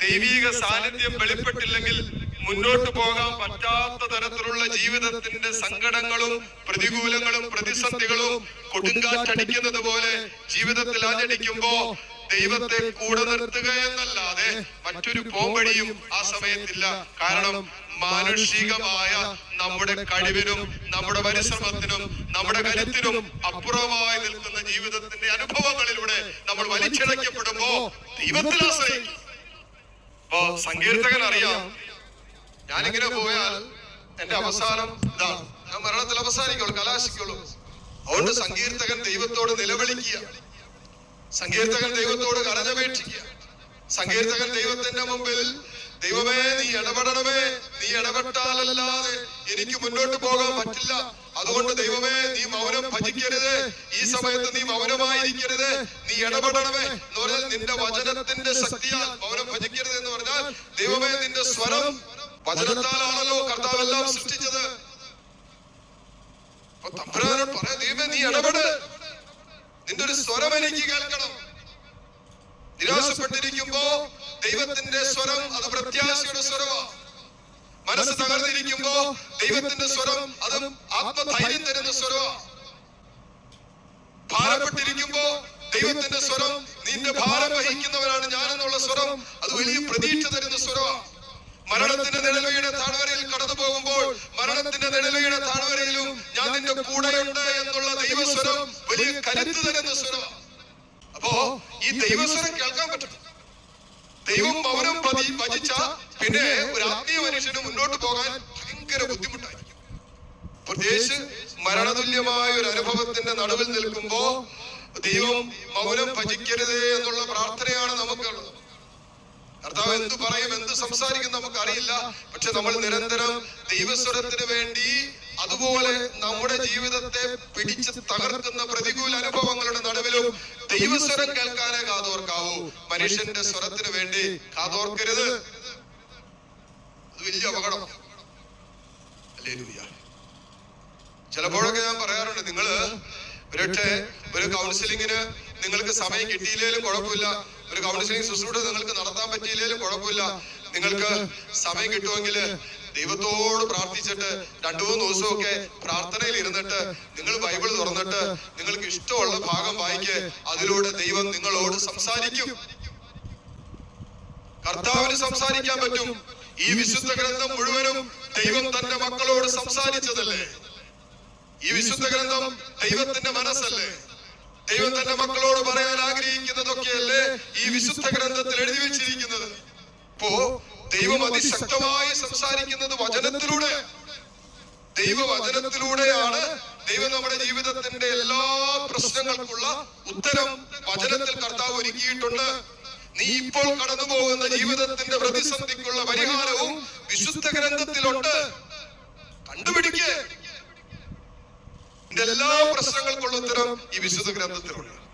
ദൈവീക സാന്നിധ്യം വെളിപ്പെട്ടില്ലെങ്കിൽ മുന്നോട്ട് പോകാൻ പറ്റാത്ത തരത്തിലുള്ള ജീവിതത്തിന്റെ സങ്കടങ്ങളും പ്രതികൂലങ്ങളും പ്രതിസന്ധികളും കൊടുങ്കാറ്റടിക്കുന്നത് പോലെ ജീവിതത്തിൽ ആചരിക്കുമ്പോ ദൈവത്തെ കൂടെ നിർത്തുക എന്നല്ലാതെ മറ്റൊരു പോംവഴിയും ആ സമയത്തില്ല. കാരണം മാനുഷികമായ നമ്മുടെ കഴിവിനും നമ്മുടെ പരിശ്രമത്തിനും നമ്മുടെ കരുത്തിനും അപ്പുറമായി നിൽക്കുന്ന ജീവിതത്തിന്റെ അനുഭവങ്ങളിലൂടെ നമ്മൾ വലിച്ചിഴക്കപ്പെടുമ്പോ ദൈവത്തിൽ ആശ്രയിക്കും. അപ്പോ സങ്കീർത്തകൻ അറിയാം ഞാനിങ്ങനെ പോയാൽ എന്റെ അവസാനം ഇതാണ് ഞാൻ മരണത്തിൽ അവസാനിക്കുള്ളൂ കലാശിക്കുള്ളൂ അതുകൊണ്ട് സങ്കീർത്തകൻ ദൈവത്തോട് നിലവിളിക്കുക. സങ്കീർത്തകൻ ദൈവത്തോട് കരഞ്ഞപേക്ഷിക്കുക സങ്കീർത്തകൻ ദൈവത്തിന്റെ മുമ്പിൽ ദൈവമേ നീ ഇടപെടണമേ. നീ ഇടപെട്ടാലല്ലാതെ എനിക്ക് മുന്നോട്ട് പോകാൻ പറ്റില്ല. അതുകൊണ്ട് ദൈവമേ നീ മൗനം ഭജിക്കരുത്. ഈ സമയത്ത് നീ മൗനമായിരിക്കരുത്. നീ ഇടപെടണമേ എന്ന് പറഞ്ഞാൽ നിന്റെ വചനത്തിന്റെ ശക്തിയാൽ മൗനം ഭജിക്കരുത് എന്ന് പറഞ്ഞാൽ ദൈവമേ നിന്റെ സ്വരം വചനത്താലാണല്ലോ കർത്താവ് എല്ലാം സൃഷ്ടിച്ചത് ദൈവമേ നീ ഇടപെട്. നിന്റെ ഒരു സ്വരം എനിക്ക് കേൾക്കണം. നിരാശപ്പെട്ടിരിക്കുമ്പോ ദൈവത്തിന്റെ സ്വരം അത് പ്രത്യാശയുടെ സ്വരമാണ് മനസ്സ് തകർന്നിരിക്കുമ്പോ ദൈവത്തിന്റെ സ്വരം അത് ആത്മധൈര്യം തരുന്ന സ്വരമാണ് ഭാരപ്പെട്ടിരിക്കുമ്പോ ദൈവത്തിന്റെ സ്വരം നിന്റെ ഭാരം വഹിക്കുന്നവരാണ് ഞാനെന്നുള്ള സ്വരം അത് വലിയ പ്രതീക്ഷ തരുന്ന സ്വരമാണ് മരണത്തിന്റെ നിഴലയുടെ താഴ്വരയിൽ കടന്നു പോകുമ്പോൾ മരണത്തിന്റെ നിഴലയുടെ താഴ്വരയിലും ഞാൻ നിന്റെ കൂടെയുണ്ട് എന്നുള്ള ദൈവസ്വരം വലിയ കരുത്ത് തരുന്ന സ്വരമാണ് അപ്പോ ഈ ദൈവസ്വരം കേൾക്കാൻ പറ്റും ദൈവം പൗരം പ്രതി ഭജിച്ച പിന്നെ ഒരു ആത്മീയ മനുഷ്യന് മുന്നോട്ട് പോകാൻ ഭയങ്കര ബുദ്ധിമുട്ടായിരിക്കും പ്രത്യേകിച്ച് മരണതുല്യമായ ഒരു അനുഭവത്തിന്റെ നടുവിൽ നിൽക്കുമ്പോ ദൈവം മൗനം ഭജിക്കരുത് എന്നുള്ള പ്രാർത്ഥനയാണ് നമുക്കുള്ളത്. കർത്താവ് എന്ത് പറയും എന്ത് സംസാരിക്കും നമുക്ക് അറിയില്ല. പക്ഷെ നമ്മൾ നിരന്തരം ദൈവസ്വരത്തിന് വേണ്ടി അതുപോലെ നമ്മുടെ ജീവിതത്തെ പിടിച്ച് തകർക്കുന്ന പ്രതികൂല അനുഭവങ്ങളുടെ നടുവിലും ദൈവസ്വരം കേൾക്കാനേ കാതോർക്കാവൂ മനുഷ്യന്റെ സ്വരത്തിന് വേണ്ടി കാതോർക്കരുത്. അത് വലിയ അപകടം. ചിലപ്പോഴൊക്കെ ഞാൻ പറയാറുണ്ട് നിങ്ങൾ ഒരൊക്കെ ഒരു കൗൺസിലിങ്ങിന് നിങ്ങൾക്ക് സമയം കിട്ടിയില്ലേലും കുഴപ്പമില്ല. ഒരു കൗൺസിലിംഗ് ശുശ്രൂഷ നിങ്ങൾക്ക് നടത്താൻ പറ്റിയില്ലേലും കുഴപ്പമില്ല. നിങ്ങൾക്ക് സമയം കിട്ടുമെങ്കിൽ ദൈവത്തോട് പ്രാർത്ഥിച്ചിട്ട് രണ്ടു മൂന്ന് ദിവസമൊക്കെ പ്രാർത്ഥനയിൽ ഇരുന്നിട്ട് നിങ്ങൾ ബൈബിൾ തുറന്നിട്ട് നിങ്ങൾക്ക് ഇഷ്ടമുള്ള ഭാഗം വായിക്ക്. അതിലൂടെ ദൈവം നിങ്ങളോട് സംസാരിക്കും. കർത്താവിന് സംസാരിക്കാൻ പറ്റും. ഈ വിശുദ്ധ ഗ്രന്ഥം മുഴുവനും ദൈവം തന്റെ മക്കളോട് സംസാരിച്ചതല്ലേ? ഈ വിശുദ്ധ ഗ്രന്ഥം ദൈവത്തിന്റെ മനസ്സല്ലേ? ദൈവം തന്റെ മക്കളോട് പറയാൻ ആഗ്രഹിക്കുന്നതൊക്കെയല്ലേ ഈ വിശുദ്ധ ഗ്രന്ഥത്തിൽ എഴുതി വെച്ചിരിക്കുന്നത്? ഇപ്പോ ദൈവം അതിശക്തമായി സംസാരിക്കുന്നത് വചനത്തിലൂടെ. ദൈവവചനത്തിലൂടെയാണ് ദൈവം നമ്മുടെ ജീവിതത്തിന്റെ എല്ലാ പ്രശ്നങ്ങൾക്കുള്ള ഉത്തരം വചനത്തിൽ കർത്താവ് ഒരുക്കിയിട്ടുണ്ട്. നീ ഇപ്പോൾ കടന്നു പോകുന്ന ജീവിതത്തിന്റെ പ്രതിസന്ധിക്കുള്ള പരിഹാരവും വിശുദ്ധ ഗ്രന്ഥത്തിലുണ്ട്. കണ്ടുപിടിക്കേ. എല്ലാ പ്രശ്നങ്ങൾക്കുള്ള ഉത്തരം ഈ വിശുദ്ധ ഗ്രന്ഥത്തിലുണ്ട്.